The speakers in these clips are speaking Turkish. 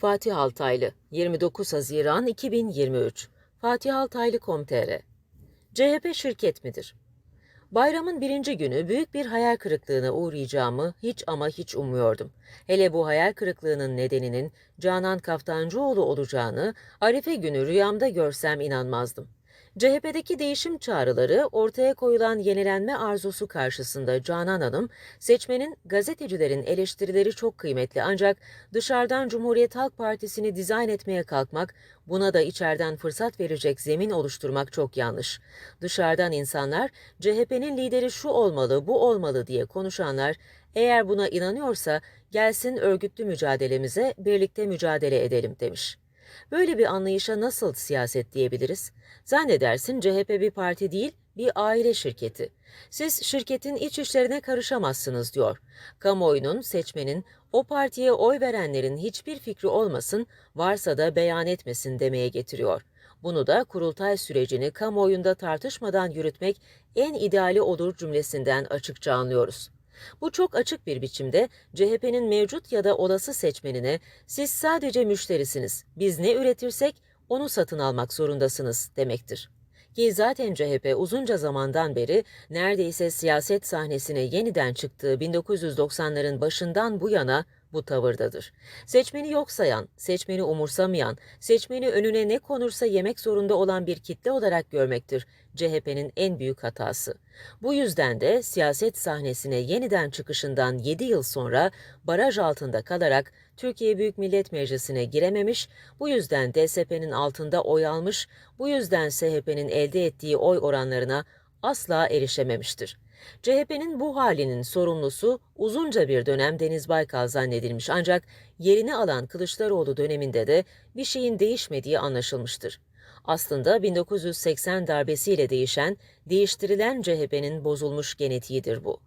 Fatih Altaylı 29 Haziran 2023 Fatih Altaylı.com.tr CHP şirket midir? Bayramın birinci günü büyük bir hayal kırıklığına uğrayacağımı hiç ama hiç ummuyordum. Hele bu hayal kırıklığının nedeninin Canan Kaftancıoğlu olacağını Arife günü rüyamda görsem inanmazdım. CHP'deki değişim çağrıları ortaya koyulan yenilenme arzusu karşısında Canan Hanım, seçmenin gazetecilerin eleştirileri çok kıymetli ancak dışarıdan Cumhuriyet Halk Partisi'ni dizayn etmeye kalkmak, buna da içeriden fırsat verecek zemin oluşturmak çok yanlış. Dışarıdan insanlar CHP'nin lideri şu olmalı, bu olmalı diye konuşanlar eğer buna inanıyorsa gelsin örgütlü mücadelemize birlikte mücadele edelim demiş. Böyle bir anlayışa nasıl siyaset diyebiliriz? Zannedersin CHP bir parti değil, bir aile şirketi. Siz şirketin iç işlerine karışamazsınız diyor. Kamuoyunun, seçmenin, o partiye oy verenlerin hiçbir fikri olmasın, varsa da beyan etmesin demeye getiriyor. Bunu da kurultay sürecini kamuoyunda tartışmadan yürütmek en ideali olur cümlesinden açıkça anlıyoruz. Bu çok açık bir biçimde CHP'nin mevcut ya da olası seçmenine siz sadece müşterisiniz, biz ne üretirsek onu satın almak zorundasınız demektir. Ki zaten CHP uzunca zamandan beri neredeyse siyaset sahnesine yeniden çıktığı 1990'ların başından bu yana bu tavırdadır. Seçmeni yok sayan, seçmeni umursamayan, seçmeni önüne ne konursa yemek zorunda olan bir kitle olarak görmektir CHP'nin en büyük hatası. Bu yüzden de siyaset sahnesine yeniden çıkışından 7 yıl sonra baraj altında kalarak Türkiye Büyük Millet Meclisi'ne girememiş, bu yüzden DSP'nin altında oy almış, bu yüzden SHP'nin elde ettiği oy oranlarına asla erişememiştir. CHP'nin bu halinin sorumlusu uzunca bir dönem Deniz Baykal zannedilmiş ancak yerini alan Kılıçdaroğlu döneminde de bir şeyin değişmediği anlaşılmıştır. Aslında 1980 darbesiyle değişen, değiştirilen CHP'nin bozulmuş genetiğidir bu.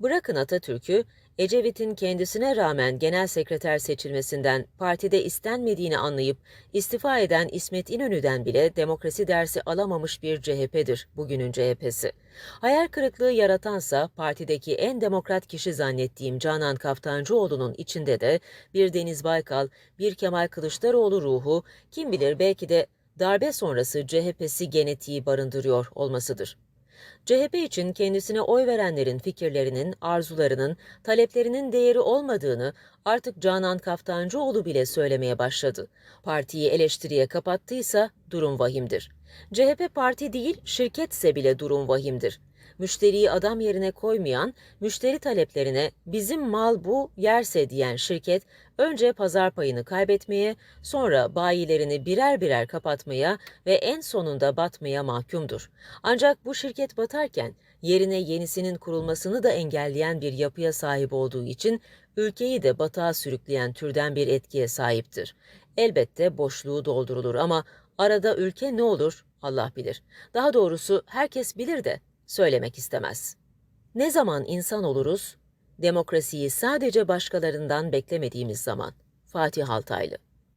Bırakın Atatürk'ü, Ecevit'in kendisine rağmen genel sekreter seçilmesinden partide istenmediğini anlayıp istifa eden İsmet İnönü'den bile demokrasi dersi alamamış bir CHP'dir bugünün CHP'si. Hayal kırıklığı yaratansa partideki en demokrat kişi zannettiğim Canan Kaftancıoğlu'nun içinde de bir Deniz Baykal, bir Kemal Kılıçdaroğlu ruhu, kim bilir belki de darbe sonrası CHP'si genetiği barındırıyor olmasıdır. CHP için kendisine oy verenlerin fikirlerinin, arzularının, taleplerinin değeri olmadığını artık Canan Kaftancıoğlu bile söylemeye başladı. Partiyi eleştiriye kapattıysa durum vahimdir. CHP parti değil, şirketse bile durum vahimdir. Müşteriyi adam yerine koymayan, müşteri taleplerine bizim mal bu yerse diyen şirket önce pazar payını kaybetmeye, sonra bayilerini birer birer kapatmaya ve en sonunda batmaya mahkumdur. Ancak bu şirket batarken yerine yenisinin kurulmasını da engelleyen bir yapıya sahip olduğu için ülkeyi de batağa sürükleyen türden bir etkiye sahiptir. Elbette boşluğu doldurulur ama arada ülke ne olur Allah bilir. Daha doğrusu herkes bilir de söylemek istemez. Ne zaman insan oluruz? Demokrasiyi sadece başkalarından beklemediğimiz zaman. Fatih Altaylı